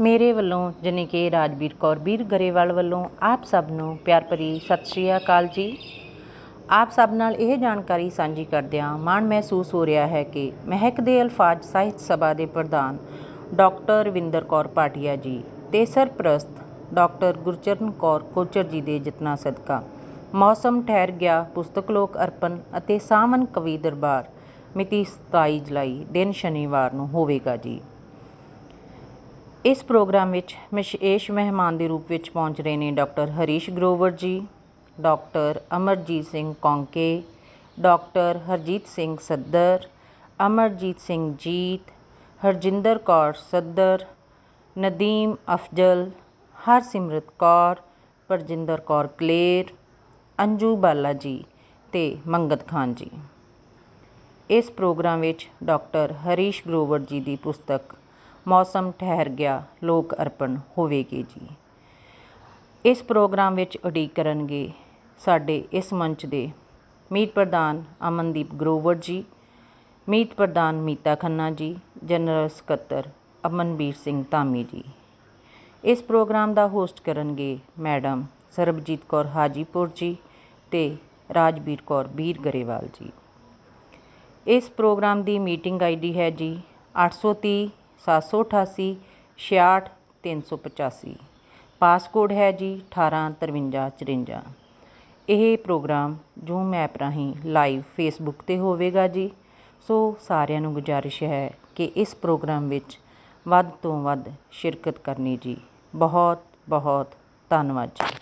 ਮੇਰੇ ਵੱਲੋਂ ਜਾਣੀ ਕਿ ਰਾਜਵੀਰ ਕੌਰ ਬੀਰ ਗਰੇਵਾਲ ਵੱਲੋਂ ਆਪ ਸਭ ਨੂੰ ਪਿਆਰ ਭਰੀ ਸਤਿ ਸ਼੍ਰੀ ਅਕਾਲ ਜੀ। ਆਪ ਸਭ ਨਾਲ ਇਹ ਜਾਣਕਾਰੀ ਸਾਂਝੀ ਕਰਦਿਆਂ ਮਾਣ ਮਹਿਸੂਸ ਹੋ ਰਿਹਾ ਹੈ ਕਿ ਮਹਿਕ ਦੇ ਅਲਫਾਜ਼ ਸਾਹਿਤ ਸਭਾ ਦੇ ਪ੍ਰਧਾਨ ਡਾਕਟਰ ਰਵਿੰਦਰ ਕੌਰ ਭਾਟੀਆ ਜੀ ਤੇ ਸਰਪ੍ਰਸਤ ਡਾਕਟਰ ਗੁਰਚਰਨ ਕੌਰ ਕੋਚਰ ਜੀ ਦੇ ਯਤਨਾਂ ਸਦਕਾ ਮੌਸਮ ਠਹਿਰ ਗਿਆ, ਪੁਸਤਕ ਲੋਕ ਅਰਪਣ ਅਤੇ ਸਾਵਨ ਕਵੀ ਦਰਬਾਰ ਮਿਤੀ 27 ਜੁਲਾਈ ਦਿਨ ਸ਼ਨੀਵਾਰ ਨੂੰ ਹੋਵੇਗਾ ਜੀ। ਇਸ ਪ੍ਰੋਗਰਾਮ ਵਿੱਚ ਵਿਸ਼ੇਸ਼ ਮਹਿਮਾਨ ਦੇ ਰੂਪ ਵਿੱਚ ਪਹੁੰਚ ਰਹੇ ਨੇ doctor Harish Grover ji, doctor Amarjit Singh Kaunke, doctor Harjit Singh Saddar, Amarjit Singh Jeet, Harjinder Kaur Saddar, Nadeem Afzal, Harsimrat Kaur, Parjinder Kaur Kaler, Anju Bala ji ਤੇ ਮੰਗਤ ਖਾਨ ਜੀ। ਇਸ ਪ੍ਰੋਗਰਾਮ ਵਿੱਚ ਡਾਕਟਰ ਹਰੀਸ਼ ਗਰੋਵਰ ਜੀ ਦੀ ਪੁਸਤਕ ਮੌਸਮ ਠਹਿਰ ਗਿਆ, ਲੋਕ ਅਰਪਣ ਹੋਵੇਗੇ ਜੀ। ਇਸ ਪ੍ਰੋਗਰਾਮ ਵਿੱਚ ਉਡੀਕ ਕਰਨਗੇ ਸਾਡੇ ਇਸ ਮੰਚ ਦੇ ਮੀਤ ਪ੍ਰਧਾਨ ਅਮਨਦੀਪ ਗਰੋਵਰ ਜੀ, ਮੀਤ ਪ੍ਰਧਾਨ ਮੀਤਾ ਖੰਨਾ ਜੀ, ਜਨਰਲ ਸਕੱਤਰ ਅਮਨਵੀਰ ਸਿੰਘ ਧਾਮੀ ਜੀ। ਇਸ ਪ੍ਰੋਗਰਾਮ ਦਾ ਹੋਸਟ ਕਰਨਗੇ ਮੈਡਮ ਸਰਬਜੀਤ ਕੌਰ ਹਾਜੀਪੁਰ ਜੀ ਤੇ ਰਾਜਵੀਰ ਕੌਰ ਵੀਰ ਗਰੇਵਾਲ ਜੀ। ਇਸ ਪ੍ਰੋਗਰਾਮ ਦੀ ਮੀਟਿੰਗ ਆਈਡੀ ਹੈ ਜੀ 830 788 66 385 ਪਾਸਕੋਡ ਹੈ ਜੀ 185354 ਇਹ ਪ੍ਰੋਗਰਾਮ ਜੂਮ ਐਪ ਰਾਹੀਂ ਲਾਈਵ ਫੇਸਬੁੱਕ ਤੇ ਹੋਵੇਗਾ ਜੀ। ਸੋ ਸਾਰਿਆਂ ਨੂੰ ਗੁਜ਼ਾਰਿਸ਼ ਹੈ ਕਿ ਇਸ ਪ੍ਰੋਗਰਾਮ ਵਿੱਚ ਵੱਧ ਤੋਂ ਵੱਧ ਸ਼ਿਰਕਤ ਕਰਨੀ ਜੀ। ਬਹੁਤ ਬਹੁਤ ਧੰਨਵਾਦ ਜੀ।